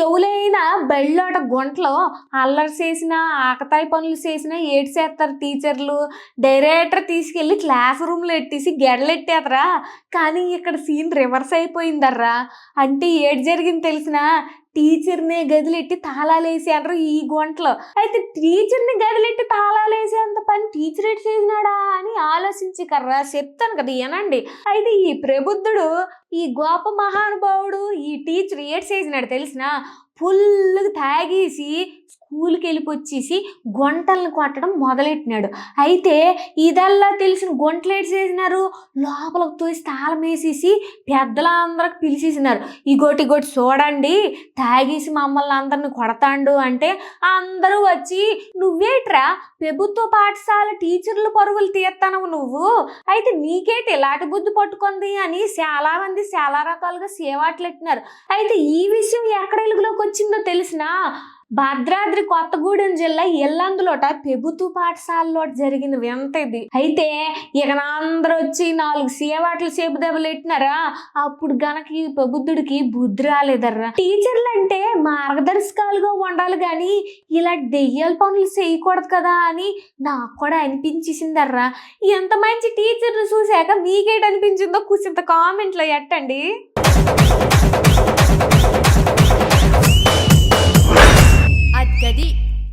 ఎవలైనా బెళ్ళోట గుంటలో అల్లరి చేసిన ఆకతాయి పనులు చేసిన ఏడు చేస్తారు టీచర్లు. డైరెక్టర్ తీసుకెళ్ళి క్లాస్ రూమ్లో ఎట్టేసి గెడలెట్టేతరా కానీ ఇక్కడ సీన్ రివర్స్ అయిపోయిందర్రా. అంటే ఏడు జరిగింది తెలిసిన టీచర్ని గదిలెట్టి తాళాలు వేసేంటారు ఈ గుంటలో. అయితే టీచర్ని గదిలెట్టి తాళాలు వేసేంత పని టీచర్ ఎటు చేసినాడా అని ఆలోచించి కర్రా చెప్తాను కదా ఏనండి అయితే ఈ ప్రబుద్ధుడు ఈ గోప మహానుభావుడు ఈ టీచర్ ఏడ్ చేసినాడు తెలిసిన ఫుల్గా తాగేసి స్కూల్కి వెళ్ళిపోచ్చేసి గొంటలను కొట్టడం మొదలెట్టినాడు. అయితే ఇదల్లా తెలిసిన గుంటలు ఏడు చేసినారు? లోపలకు తోసి తాళం వేసేసి పెద్దలందరికి పిలిచేసినారు. ఇగోటి ఇగోటి చూడండి తాగేసి మమ్మల్ని అందరిని కొడతాండు అంటే అందరూ వచ్చి నువ్వేట్రా? ప్రభుత్వ పాఠశాల టీచర్లు పరుగులు తీస్తానవు నువ్వు? అయితే నీకేటి ఇలాంటి బుద్ధి పట్టుకుంది అని చాలా మంది చాలా రకాలుగా సేవాట్లు ఎట్టినారు అయితే ఈ విషయం ఎక్కడ వెలుగులోకి వచ్చిందో తెలిసినా భద్రాద్రి కొత్తగూడెం జిల్లా ఎల్లందులోట ప్రభుత్వ పాఠశాలలో జరిగిన వింత ఇది. అయితే ఇక అందరూ వచ్చి నాలుగు సేవాట్లు సేపు దెబ్బలెట్టినారా? అప్పుడు గనక ఈ ప్రబుద్ధుడికి బుద్ధి రాలేదర్రా. టీచర్లు అంటే మార్గదర్శకాలుగా ఉండాలి కానీ ఇలా దెయ్యాల పనులు చేయకూడదు కదా అని నాకు కూడా అనిపించేసిందర్రా. ఎంత మంచి టీచర్ని చూశాక మీకేటనిపించిందో కూర్చొంత కామెంట్లో ఎట్టండి.